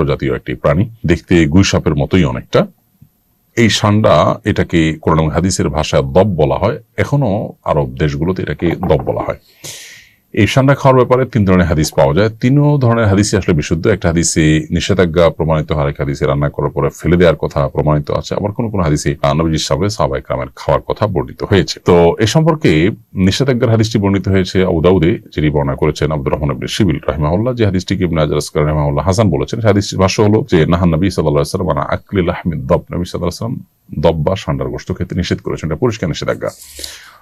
প্রজাতীয় একটি প্রাণী। দেখতে গুইসাপের মতোই অনেকটা। এই সান্ডা এটাকে কোরআন হাদিসের ভাষায় দব বলা হয়। এখনও আরব দেশগুলোতে এটাকে দব বলা হয়। এই সান্ডা খাওয়ার ব্যাপারে তিন ধরনের হাদিস পাওয়া যায়। তিনও ধরনের হাদিসই আসলে বিশুদ্ধ। একটা হাদিসে নিষেধাজ্ঞা প্রমাণিত হয় আরেক হাদিসে রান্না করার পরে ফেলে দেওয়ার কথা প্রমাণিত আছে। আবার কোনো কোনো হাদিসে নবীজির সামনে সাহাবাই গ্রামের খাওয়ার কথা বর্ণিত হয়েছে। তো এ সম্পর্কে নিষেধাজ্ঞার হাদিসটি বর্ণিত হয়েছে আউদাউদে যিনি বর্ণনা করেছেন আব্দুর রহমান ইবনে শিবিল রাহিমাহুল্লাহ। যে হাদিসটিকে ইবনে হাসান বলেছেন, সেই হাদিসটির ভাষ্য হলো যে, নাহান নবী সাল্লাল্লাহু আলাইহি সাল্লাম আনা আকলিল আহমিদ দব। নবী সাল্লাল্লাহু আলাইহি দব বা সান্ডার গোশত খেতে নিষেধ করেছেন। এটা পরিষ্কার নিষেধাজ্ঞা।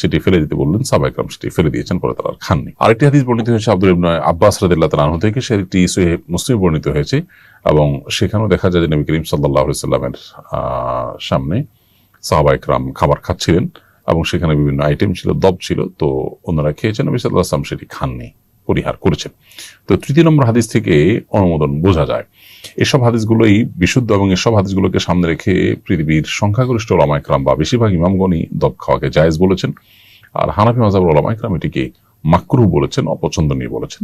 সেটি ফেলে দিতে বললেন সাবাইকরাম সেটি ফেলে দিয়েছেন, পরে তারা আর খাননি। আরেকটি হাদিস বর্ণিত হয়েছে আব্দুল আব্বাস রাদিল্লাহ তালাহ থেকে, সেটি সহিহ মুসলিম বর্ণিত হয়েছে এবং সেখানেও দেখা যায় যে নবী করিম সাল্লাহ সাল্লামের সামনে সাহাবাইকরাম খাবার খাচ্ছিলেন এবং সেখানে বিভিন্ন আইটেম ছিল, দব ছিল, তো ওনারা খেয়েছেন, নবী সাল্লাহ আসলাম সেটি খাননি। পরিহার করেছেন। তো তৃতীয় নম্বর হাদিস থেকে অনুমোদন বোঝা যায়। এসব হাদিসগুলোই বিশুদ্ধ এবং এসব হাদিসগুলোকে সামনে রেখে পৃথিবীর সংখ্যাগরিষ্ঠ ওলামা একরাম বা বেশিরভাগ ইমামগণই দব খাওয়াকে জায়েজ বলেছেন। আর হানাফি মাজাবুল ওলামা একরাম এটিকে মাকরু বলেছেন অপছন্দনীয় বলেছেন।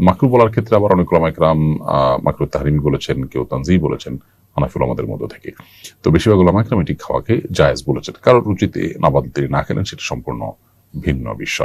মাকরু বলার ক্ষেত্রে আবার অনেক ওলামা একরাম আহ, মাকরু তাহরিমি বলেছেন কেউ তানজি বলেছেন হানাফি ওলামাদের মধ্য থেকে। তো বেশিরভাগ ওলামা একরাম এটি খাওয়াকে জায়েজ বলেছেন। কারোর রুচিতে নাবাদ তিনি না খেলেন সেটা সম্পূর্ণ ভিন্ন বিষয়।